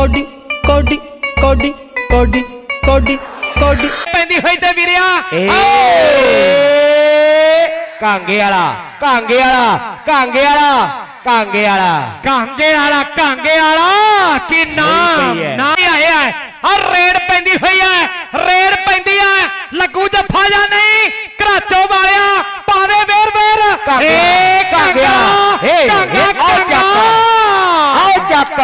Cody ਕੋਡੀ ਕੋਡੀ ਕੋਡੀ ਕੋਡੀ ਕੋਡੀ ਪੈਂਦੀ ਹੋਈ ਤੇ ਵੀਰਿਆ ਏ। ਏ ਕਾਂਗੇ ਵਾਲਾ ਕਾਂਗੇ ਵਾਲਾ ਕਾਂਗੇ ਵਾਲਾ ਕਾਂਗੇ ਵਾਲਾ ਕਾਂਗੇ ਵਾਲਾ ਕਾਂਗੇ ਵਾਲਾ ਕੀ ਨਾਮ ਪਈ ਹੈ। ਨਾ ਆਇਆ ਆ ਰੇਡ ਪੈਂਦੀ ਹੋਈ ਹੈ ਰੇਡ ਪੈਂਦੀ ਹੈ ਲੱਗੂ ਜੱਫਾ ਜਾਂ ਨਹੀਂ ਕਰਾਚੋ ਵਾਲਿਆ ਪਾਵੇ ਵੇਰ ਵੇਰ ਕਾਂਗੇ ਏ ਕਾਂਗੇ ਕਾਂਗਾ ਵਾਲਾ। ਏ, ਕਾਂਗਾ ਏ, ਆਓ ਕਾਂਗਾ ਆਓ ਚੱਕ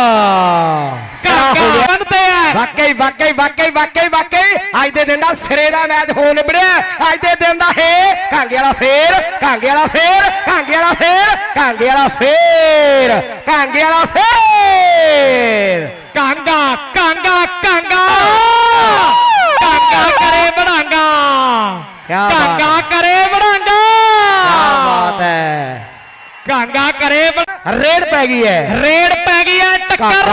ਵਾਕਈ ਵਾਕਈ ਵਾਕਈ ਵਾਕਈ ਵਾਕਈ ਅੱਜ ਦੇ ਦਿਨ ਦਾ ਸਿਰੇ ਦਾ ਮੈਚ ਹੋ ਨਿਬੜਿਆ ਅੱਜ ਦੇ ਦਿਨ ਦਾ ਹੈ ਕਾਂਗੇ ਵਾਲਾ ਫੇਰ ਕਾਂਗੇ ਵਾਲਾ ਫੇਰ ਕਾਂਗੇ ਵਾਲਾ ਫੇਰ ਕਾਂਗੇ ਵਾਲਾ ਫੇਰ ਕਾਂਗੇ ਵਾਲਾ ਫੇਰ ਕਾਂਗਾ ਕਾਂਗਾ ਕਾਂਗਾ ਕਾਂਗਾ ਕਰੇ ਬੜਾਂਗਾ ਕਿਆ ਬਾਤ ਕਾਂਗਾ ਕਰੇ ਬੜਾਂਗਾ ਕੀ ਬਾਤ ਹੈ ਕਾਂਗਾ ਕਰੇ ਬੜ- ਰੇਡ ਪੈ ਗਈ ਹੈ ਰੇਡ ਪੈ ਗਈ ਹੈ ਟੱਕਰ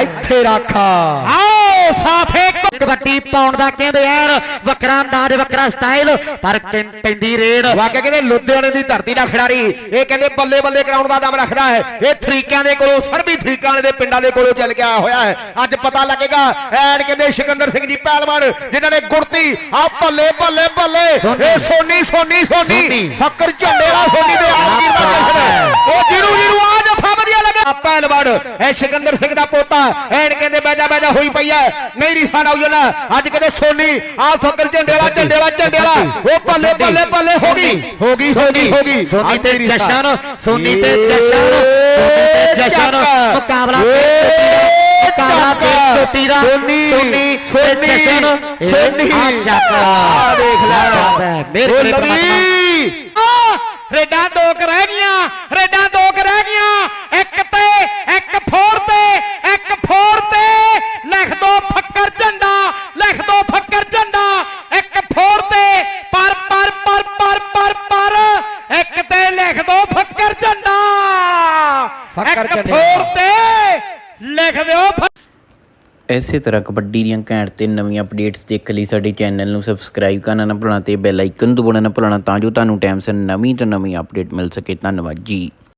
ਇੱਥੇ ਰੱਖ। ਆਓ ਸਾਫੇ ਕਬੱਡੀ ਪਾਉਣ ਦਾ ਕਹਿੰਦੇ ਯਾਰ ਵੱਖਰਾ ਅੰਦਾਜ਼ ਵੱਖਰਾ ਸਟਾਈਲ ਪਰ ਪੈਂਦੀ ਰੇਡ। ਵਾਕਿਆ ਕਹਿੰਦੇ ਲੁਧਿਆਣੇ ਦੀ ਧਰਤੀ ਦਾ ਖਿਡਾਰੀ। ਇਹ ਕਹਿੰਦੇ ਬੱਲੇ ਬੱਲੇ ਕਰਾਉਣ ਦਾ ਦਮ ਰੱਖਦਾ ਹੈ। ਇਹ ਤਰੀਕਿਆਂ ਦੇ ਕੋਲੋਂ ਸਰਬੀ ਤਰੀਕਾਂ ਵਾਲੇ ਦੇ ਪਿੰਡਾਂ ਦੇ ਕੋਲੋਂ ਚੱਲ ਗਿਆ ਹੋਇਆ ਹੈ। ਅੱਜ ਪਤਾ ਲੱਗੇਗਾ ਐਨ ਕਹਿੰਦੇ ਸਿਕੰਦਰ ਸਿੰਘ ਜੀ ਪਹਿਲਵਾਨ ਜਿਨ੍ਹਾਂ ਨੇ ਗੁਰਤੀ ਆ ਬੱਲੇ ਬੱਲੇ ਬੱਲੇ। ਇਹ ਸੋਨੀ ਸੋਨੀ ਸੋਨੀ। ਫੱਕਰ ਝੰਡੇ ਵਾਲਾ ਸੋਨੀ ਦੇ ਆਖੀਰ ਦਾ ਜਸ਼ਨ ਉਹ ਜਿਹਨੂੰ ਜਿਹਨੂੰ ਇਹ ਸਿਕੰਦਰ ਸਿੰਘ ਦਾ ਪੋਤਾ ਐਨ ਕਹਿੰਦੇ ਬੈਜਾ ਬੈਜਾ ਹੋਈ ਪਈ ਹੈ। ਨਹੀਂ ਰਿਸਾ ਨਾ ਨਾ ਅੱਜ ਕਹਿੰਦੇ ਸੋਨੀ ਆ ਫੱਕਰ ਝੰਡੇ ਵਾਲਾ ਝੰਡੇ ਵਾਲਾ ਝੰਡੇ ਵਾਲਾ ਉਹ ਬੱਲੇ ਬੱਲੇ ਬੱਲੇ ਹੋ ਗਈ। ਹੋ ਗਈ ਹੋ ਗਈ। ਹੋ ਗਈ। ਸੋਨੀ ਤੇ। ਜਸ਼ਨ ਸੋਨੀ ਤੇ ਜਸ਼ਨ ਸੋਨੀ ਤੇ ਜਸ਼ਨ। ਮੁਕਾਬਲਾ ਚੱਕ। ਫਿਰ ਚੋਟੀ ਦਾ ਸੋਨੀ ਸੋਨੀ ਤੇ ਸੋਨੀ। ਜਸ਼ਨ। ਸੋਨੀ। ਆ ਚੱਕ। ਦੇਖ ਲੈ। ਮੇਰੇ ਕੋਲੇ ਰੇਡਾਂ ਦੋ ਕੁ ਰਹਿ ਗਈਆਂ ਰੇਡਾਂ ਦੋ ਕੁ ਰਹਿ ਗਈਆਂ ਇੱਕ ਤੇ ਇੱਕ ਫੋਰ ਤੇ ਇੱਕ ਫੋਰ ਤੇ ਲਿਖ ਦੋ ਫੱਕਰ ਝੰਡਾ ਲਿਖ ਦੋ ਫੱਕਰ ਝੰਡਾ ਇੱਕ ਫੋਰ ਤੇ ਪਰ ਪਰ ਪਰ ਪਰ ਪਰ ਪਰ ਇੱਕ ਤੇ ਲਿਖ ਦੋ ਫੱਕਰ ਝੰਡਾ ਫੱਕਰ। ਫੋਰ ਤੇ ਲਿਖ ਦਿਓ ਇਸੇ ਤਰ੍ਹਾਂ ਕਬੱਡੀ ਦੀਆਂ ਘੈਂਟ ਤੇ ਨਵੀਆਂ ਅਪਡੇਟਸ ਦੇਖਣ ਲਈ ਸਾਡੇ ਚੈਨਲ ਨੂੰ ਸਬਸਕ੍ਰਾਈਬ ਕਰਨਾ ਨਾ ਭੁੱਲਣਾ ਤੇ ਬੈਲ ਆਈਕਨ ਦਬਾਉਣਾ ਨਾ ਭੁੱਲਣਾ ਤਾਂ ਜੋ ਤੁਹਾਨੂੰ ਟਾਈਮ ਸਿਰ ਨਵੀਂ ਤੋਂ ਨਵੀਂ ਅਪਡੇਟ ਮਿਲ ਸਕੇ ਧੰਨਵਾਦ ਜੀ